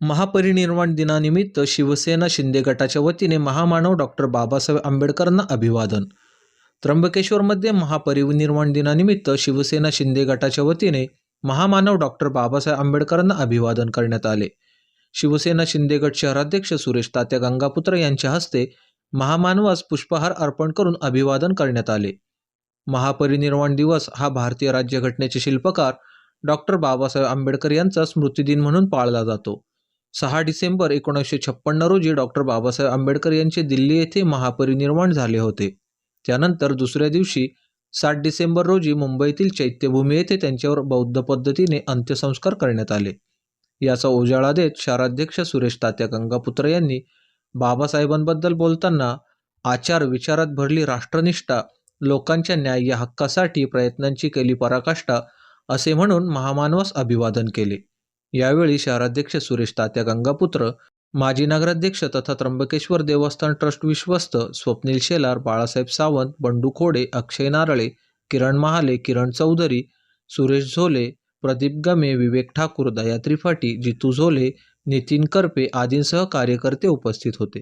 महापरिनिर्वाण दिनानिमित्त शिवसेना शिंदे गटाच्या वतीने महामानव डॉक्टर बाबासाहेब आंबेडकरांना अभिवादन. त्र्यंबकेश्वरमध्ये महापरिनिर्वाण दिनानिमित्त शिवसेना शिंदे गटाच्या वतीने महामानव डॉक्टर बाबासाहेब आंबेडकरांना अभिवादन करण्यात आले. शिवसेना शिंदे गट शहराध्यक्ष सुरेश तात्या गंगापुत्र यांच्या हस्ते महामानवास पुष्पहार अर्पण करून अभिवादन करण्यात आले. महापरिनिर्वाण दिवस हा भारतीय राज्यघटनेचे शिल्पकार डॉक्टर बाबासाहेब आंबेडकर यांचा स्मृतिदिन म्हणून पाळला जातो. सहा डिसेंबर एकोणीसशे छप्पन्न रोजी डॉक्टर बाबासाहेब आंबेडकर यांचे दिल्ली येथे महापरिनिर्वाण झाले होते. त्यानंतर दुसऱ्या दिवशी सात डिसेंबर रोजी मुंबईतील चैत्यभूमी येथे त्यांच्यावर बौद्ध पद्धतीने अंत्यसंस्कार करण्यात आले. याचा उजाळा देत शहराध्यक्ष सुरेश तात्या गंगापुत्र यांनी बाबासाहेबांबद्दल बोलताना आचार विचारात भरली राष्ट्रनिष्ठा लोकांच्या न्याय या हक्कासाठी प्रयत्नांची केली पराकाष्ठा असे म्हणून महामानवास अभिवादन केले. यावेळी शहराध्यक्ष सुरेश तात्या गंगापुत्र माजी नगराध्यक्ष तथा त्र्यंबकेश्वर देवस्थान ट्रस्ट विश्वस्त स्वप्नील शेलार बाळासाहेब सावंत बंडू खोडे अक्षय नारळे किरण महाले किरण चौधरी सुरेश झोले प्रदीप गमे विवेक ठाकूर दया त्रिपाठी जितू झोले नितीन करपे आदींसह कार्यकर्ते उपस्थित होते.